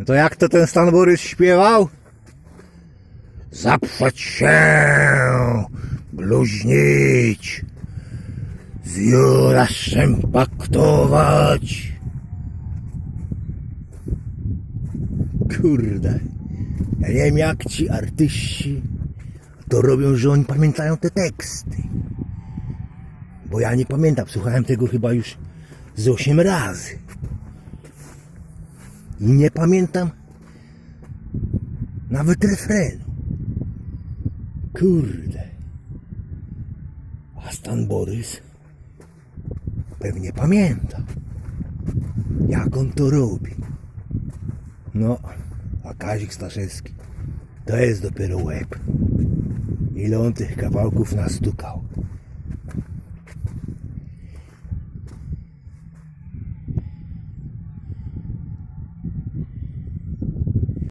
No to jak to ten Stan Borys śpiewał? Zaprzeć się, bluźnić, z Juraszem paktować. Kurde, ja nie wiem jak ci artyści to robią, że oni pamiętają te teksty. Bo ja nie pamiętam, słuchałem tego chyba już z 8 razy. Nie pamiętam nawet refrenu. Kurde. A Stan Borys pewnie pamięta, jak on to robi. No, a Kazik Staszewski to jest dopiero łeb. Ile on tych kawałków nastukał.